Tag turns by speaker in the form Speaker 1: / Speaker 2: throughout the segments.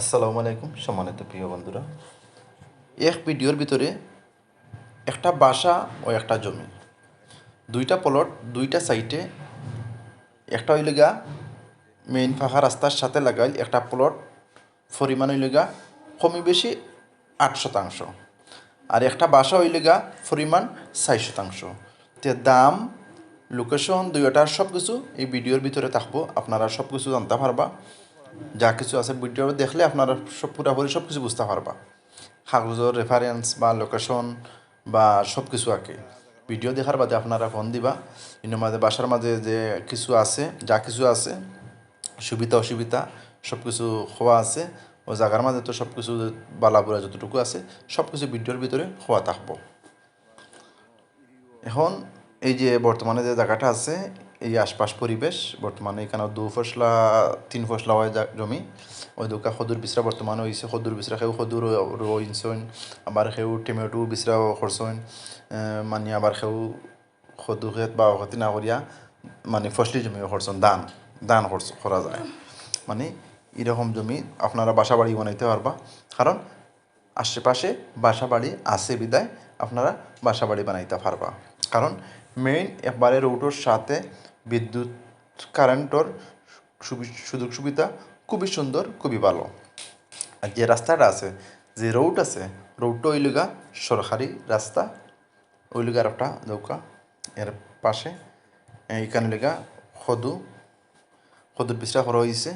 Speaker 1: আসসালামু আলাইকুম, সম্মানিত প্রিয় বন্ধুরা। এক ভিডিওর ভিতরে একটা বাসা ও একটা জমি। দুইটা প্লট দুইটা সাইটে একটা হইল গা মেইন ফাঁকা রাস্তার সাথে লাগাইল একটা প্লট পরিমাণ হইল গা কমি বেশি আট শতাংশ। আর একটা বাসা হইল গা পরিমাণ চার শতাংশ। তে দাম লোকেশন দুইটার সব কিছু এই ভিডিওর ভিতরে থাকব। আপনারা সব কিছু জানতে পারবা। যা কিছু আছে ভিডিও দেখলে আপনারা সব পুরাপুরি সব কিছু বুঝতে পারবা। কাগজের রেফারেন্স বা লোকেশন বা সব কিছু আঁকে ভিডিও দেখার বাদে আপনারা ফোন দিবা। ইনের মাঝে, বাসার মাঝে যে কিছু আছে, যা কিছু আছে, সুবিধা, অসুবিধা, সব কিছু খোয়া আছে, ও জায়গার মাঝে তো সব কিছু বালাবুরা যতটুকু আছে, সব কিছু ভিডিওর ভিতরে খোয়া থাকব। এখন এই যে বর্তমানে যে জায়গাটা আছে এই আশপাশ পরিবেশ, বর্তমানে এখানে দু ফসলা, তিন ফসলা হয় জমি। ওই দুকা সদুর বিচরা বর্তমানে হয়েছে সদুর বিচরা সেও সদুর রইনছইন আবার সেও টমেটো বিচরা করছইন মানে আবার সেও সদু খেত বা অখতি না করিয়া মানে ফসলি জমি করছন দান দান করছ করা যায়। মানে এরকম জমি আপনারা বাসা বাড়ি বানাইতে পারবা কারণ আশেপাশে বাসা বাড়ি আছে বিদায় আপনারা বাসা বাড়ি বানাইতে পারবা কারণ মেইন একবারে রোডের সাথে বিদ্যুৎ কারেন্টর সুযোগ সুবিধা খুবই সুন্দর, খুবই ভালো। আর যে রাস্তাটা আছে, যে রোড আছে রোডটা ওইলগা সরকারি রাস্তা, ওইলগা একটা নৌকা এর পাশে। এইখানে লেগা সদু, সদুর বিশ্রা করা হয়েছে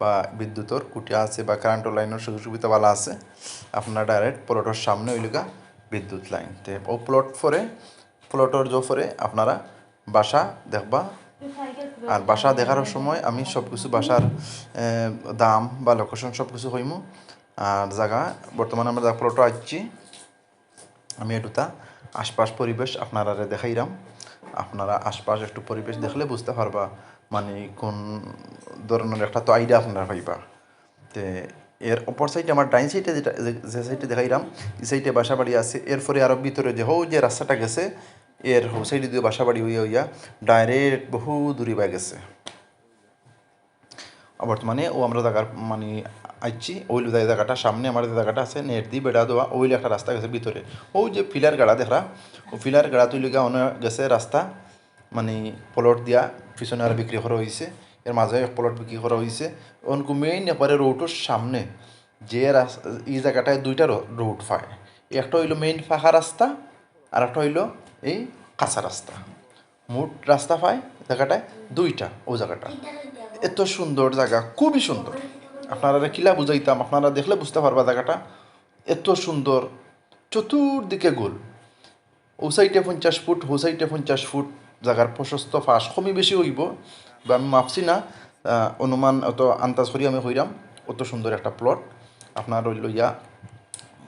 Speaker 1: বা বিদ্যুতের কুটিয়া আছে, বা কারেন্টের লাইনের সুযোগ সুবিধা ভালো আছে। আপনার ডাইরেক্ট প্লটের সামনে ওইলগা বিদ্যুৎ লাইন তে ও প্লট ফরে প্লটের জো পরে আপনারা বাসা দেখবা। আর বাসা দেখার সময় আমি সব কিছু বাসার দাম বা লোকেশন সব কিছু হইমু আর জায়গা, বর্তমানে আমরা যা প্লটও আসছি আমি এটুতা আশপাশ পরিবেশ আপনারা দেখাইরাম। আপনারা আশপাশ একটু পরিবেশ দেখলে বুঝতে পারবা মানে কোন ধরনের একটা তো আইডিয়া আপনারা পাইবা। তে এর অপর সাইডে আমার ডাইন সাইডে যেটা, যে- যে সাইডে দেখাইলাম এই সাইডে বাসা বাড়ি আছে। এরপরে আরও ভিতরে যে, হৌ, যে রাস্তাটা গেছে এর হৌ সাইডে দিয়ে বাসা বাড়ি হইয়া হইয়া ডাইরেক্ট বহু দূরে বা গেছে। বর্তমানে ও আমরা জায়গার মানে আইছি, ওই যে জায়গাটা সামনে আমার জায়গাটা আছে, নেট দিয়ে বেড়া দেওয়া ওই একটা রাস্তা গেছে ভিতরে। ওই যে ফিলার গাড়া দেখরা, ও ফিলার গাড়া তুই লিগা অনেক গেছে রাস্তা মানে প্লট দিয়া পিছনে আর বিক্রি করা হয়েছে এর মাঝে এক প্লট বিক্রি করা হয়েছে অনকু মেইন এপারে রোডের সামনে যে রাস্তা এই জায়গাটায় দুইটা রোড পায়। একটা হইল মেইন ফাঁকা রাস্তা আর একটা হইল এই কাঁচা রাস্তা। মোট রাস্তা পায় জায়গাটায় দুইটা, ও জায়গাটা। এত সুন্দর জায়গা, খুবই সুন্দর। আপনারা কিলা বুঝাইতাম, আপনারা দেখলে বুঝতে পারবা জায়গাটা। এত সুন্দর, চতুর্দিকে গোল। ও সাইডে পঞ্চাশ ফুট, ও সাইডে পঞ্চাশ ফুট, জায়গার প্রশস্ত ফাঁস কমই বেশি হইব, বা আমি মাপছি না। অনুমান অত আন্দাজ করি আমি হইরাম। অত সুন্দর একটা প্লট আপনার লইয়া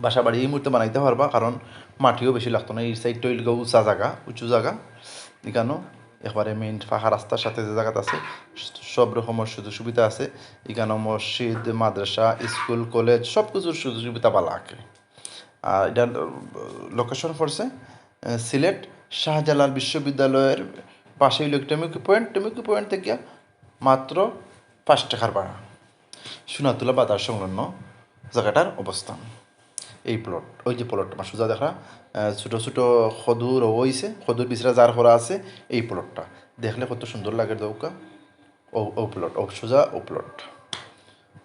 Speaker 1: বাসা বাড়ি এই মুহূর্তে বানাইতে পারবা, কারণ মাটিও বেশি লাগতো না। এই সাইডটা হইল উঁচা জায়গা, উঁচু জায়গা। এখানেও একবারে মেইন ফাঁকা রাস্তার সাথে যে জায়গাটা আছে, সব রকমের সুযোগ সুবিধা আছে। এখানেও মসজিদ, মাদ্রাসা, স্কুল, কলেজ সব কিছুর সুযোগ সুবিধা ভালো আছে আর এটার লোকেশন পড়ছে সিলেট শাহজালাল বিশ্ববিদ্যালয়ের পাশে ইলেকট্রনিক পয়েন্ট। টেমিকি পয়েন্ট থেকে মাত্র পাঁচ টাকার ভাড়া। সোনাতুলা বাজার সংলগ্ন জায়গাটার অবস্থান। এই প্লট ওই যে প্লটটা আমার সোজা দেখা ছোটো ছোটো সদুর হইছে, সদুর বিচরা যার করা আছে, এই প্লটটা দেখলে কত সুন্দর লাগে দৌকা ও ও প্লট ও সোজা, ও প্লট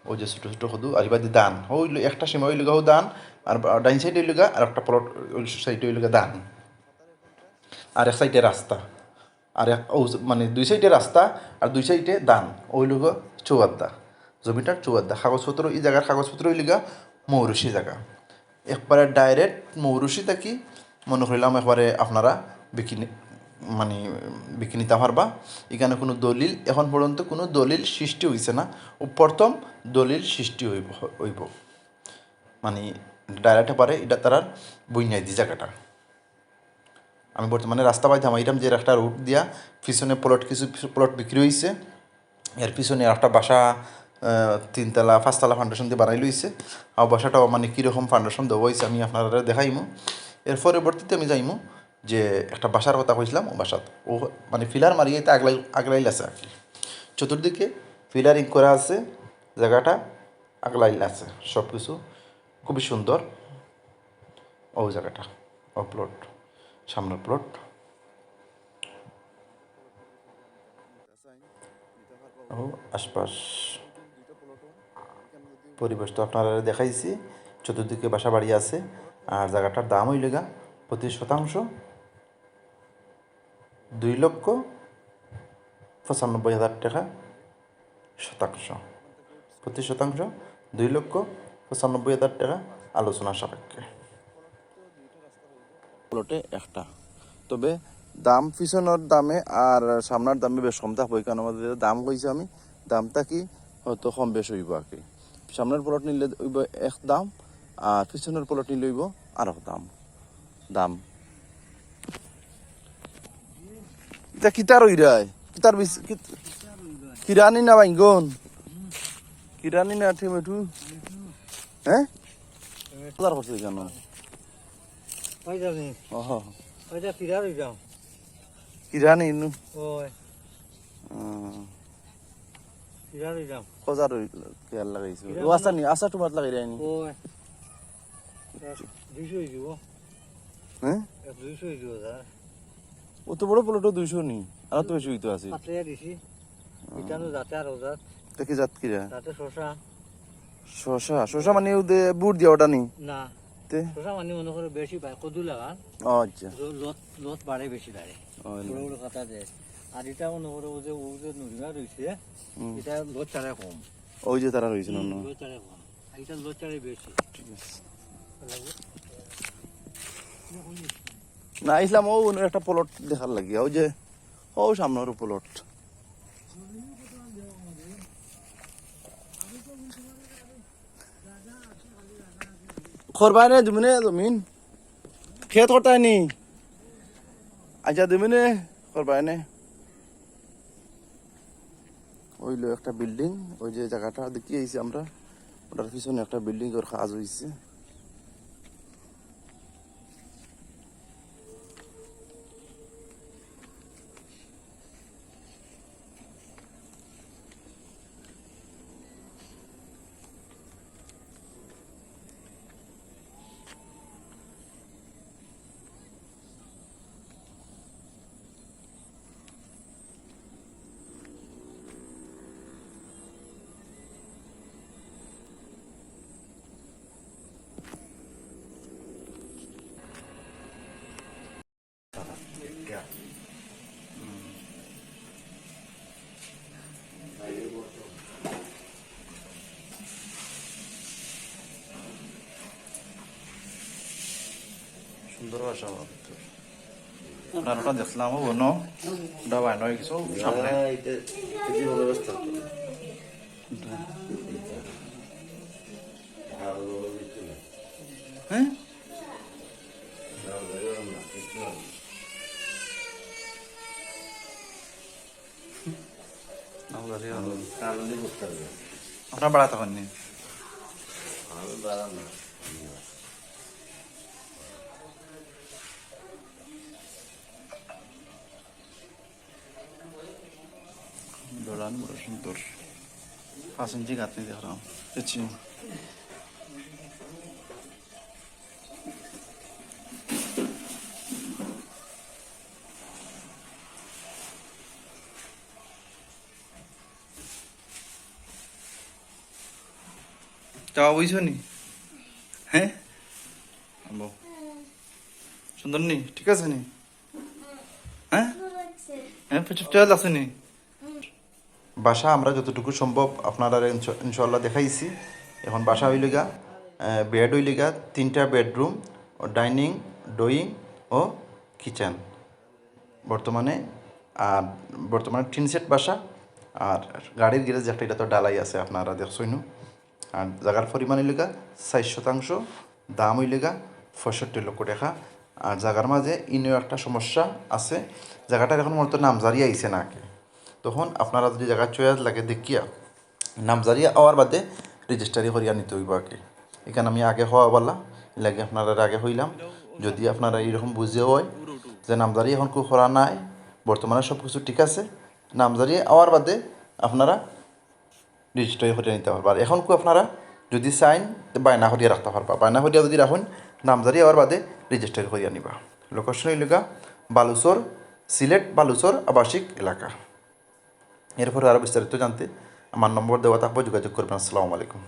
Speaker 1: ওই যে ছোটো ছোটো সদু আর এবার দান, ওই একটা সীমা ওই লুগাও দান, আর ডাইন সাইডে লুগা, আর একটা প্লট ওই সাইডে ওই লুগা দান। আর এক সাইডে রাস্তা, আর এক মানে দুই সাইডে রাস্তা, আর দুই সাইডে দান, ওই লোক চৌয়াদ্দা। জমিটার চৌয়াদ্দা, কাগজপত্র, এই জায়গার কাগজপত্র ওই লিগা মৌরুষি জায়গা। একবারে ডাইরেক্ট মৌরুষি থাকি মনে করিলাম একবারে আপনারা বিকিনি মানে বিকি নিতে পারবা এখানে কোনো দলিল, এখন পর্যন্ত কোনো দলিল সৃষ্টি হয়েছে না। ও প্রথম দলিল সৃষ্টি হইব হইব। মানে ডাইরেক্ট পারে এটা তারার বইনাই দি জায়গাটা আমি বর্তমানে রাস্তা পাইতাম এইরাম যে একটা রুট দিয়া, পিছনে প্লট কিছু প্লট বিক্রি হয়েছে এর পিছনে একটা বাসা তিনতলা, পাঁচতলা ফাউন্ডেশন দিয়ে বানাই লইছে। আর বাসাটাও মানে কীরকম ফাউন্ডেশন দেবো হয়েছে আমি আপনারা দেখাইমু। এর পরবর্তীতে আমি যাইমু যে একটা বাসার কথা কইছিলাম ও বাসাত। ও মানে ফিলার মারিয়ে আগলাই আগলাইল আছে আর কি। চতুর্দিকে ফিলারিং করা আছে, জায়গাটা আগলাইল আছে সব কিছু খুবই সুন্দর। ও জায়গাটা, ও প্লট সামনের প্লট ও আশপাশ। পরিবেশ তো আপনারা দেখাইছি, চতুর্দিকে বাসা বাড়ি আছে, আর জায়গাটার দাম হইল গা প্রতি শতাংশ। দুই লক্ষ পঁচানব্বই হাজার টাকা শতাংশ। প্রতি শতাংশ, দুই লক্ষ পঁচানব্বই হাজার টাকা আলোচনা সাপেক্ষে। প্লটে একটা। তবে দাম পিছনের দামে আর সামনের দামে বেশ কম থাকব কারণ আমাদের দাম কইছি আমি। দামটা কি হয়তো কম বেশ হইব আর কি। সামনের প্লট নিলে হইব এক দাম আর পিছনের প্লট নিলে হইব আর এক দাম। দাম। এটা কিতার ওইরাই কিতার কিরানি না বাইঙ্গন? কিরানি না টমেটো হ্যাঁ? কোথার করছে কেন কিরানি নু
Speaker 2: ওই হয়ে
Speaker 1: কেয়ার লাগাইছো ও আসা নি আসা তোমার লাগাই রাইনি
Speaker 2: ওই দুইশো হয়ে যাব।
Speaker 1: হ্যাঁ
Speaker 2: দুইশো হয়ে যাব স্যার
Speaker 1: ও তো বড় প্লটও দুইশো নি? আর তো বেশি হইতো আছে
Speaker 2: পাতলিয়া দিছি। ইটানো যাতে আর ওজাত
Speaker 1: দেখি জাত কিরা
Speaker 2: তাতে শশা
Speaker 1: শশা শশা মানে ওদের বুট দিয়া ওটা নি?
Speaker 2: না।
Speaker 1: তে?
Speaker 2: শশা মানে মনে করে বেশি পায় কদু লাগান
Speaker 1: আচ্ছা।
Speaker 2: লত লত বাড়ে বেশি বাড়ে
Speaker 1: ও,
Speaker 2: বড় বড় কাটা দেয় আর এটা মনে করে যে ও যে নুরিমা রয়েছে
Speaker 1: হুম।
Speaker 2: এটা লত কম।
Speaker 1: ওই যে তারা রয়েছে
Speaker 2: কম। এটা লত চারে বেশি।
Speaker 1: ঠিক আছে। না ইসলাম ও অন্য একটা প্লট দেখার লাগি। ও যে ও সামনের প্লট খরবাই নে জমিন খেত করতাই নি আচ্ছা তুমি নে খরবাই নে ওইলো একটা বিল্ডিং, ওই যে জায়গাটা দেখি আইছি আমরা। ওটার পিছনে একটা বিল্ডিং, ওর কাজ হয়েছে সুন্দর বাসা আপনার ওটা দেখলাম ও ন ওটা বাইন হয়ে গেছে ও সামনে হ্যাঁ আপনার বাড়া তখন নেই দৌড়ান বড় সুন্দর। যাওয়া বুঝছ নি? হ্যাঁ? আম্বো। সুন্দর নি? ঠিক আছে নি? হ্যাঁ? হ্যাঁ আছে বাসা আমরা যতটুকু সম্ভব আপনারা ইনশাল্লাহ দেখাইছি। এখন বাসা হইলিগা বেড হইলিগা, তিনটা বেডরুম ও ডাইনিং ডোয়িং ও কিচেন বর্তমানে, আর বর্তমানে টিন সেট বাসা, আর গাড়ির গ্যারেজ একটা, এটা তো ডালাই আছে আপনারা দেখছই আর জায়গার পরিমাণ হইলিগা ষাট শতাংশ, দাম হইলিগা পঁয়ষট্টি লক্ষ টাকা। আর জায়গার মাঝে ইনেও একটা সমস্যা আছে জায়গাটার এখন মূলত নামজারি আইছে না আগে তখন আপনারা যদি জায়গা চয়েস লাগে দেখিয়া নামজারি আওয়ার বাদে রেজিস্টারি করিয়া নিতে হইব আগে এখানে আমি আগে হওয়া বলা লাগে আপনারা আগে হইলাম। যদি আপনারা এইরকম বুঝে হয় যে নামজারি এখন কেউ করা নাই, বর্তমানে সব কিছু ঠিক আছে নামজারি আওয়ার বাদে আপনারা রেজিস্টারি করে নিতে পারবেন আর এখন কেউ আপনারা যদি চাইন বায়না করিয়া রাখতে পারবা। বায়না করিয়া যদি রাখুন নামজারি হওয়ার বাদে রেজিস্টার করিয়া নিবা। লোকেশন হইলগা বালুচর, সিলেট বালুচর আবাসিক এলাকা। এরপরে আরও বিস্তারিত জানতে আমার নম্বর দেওয়া থাকব যোগাযোগ করবেন। আসসালামু আলাইকুম।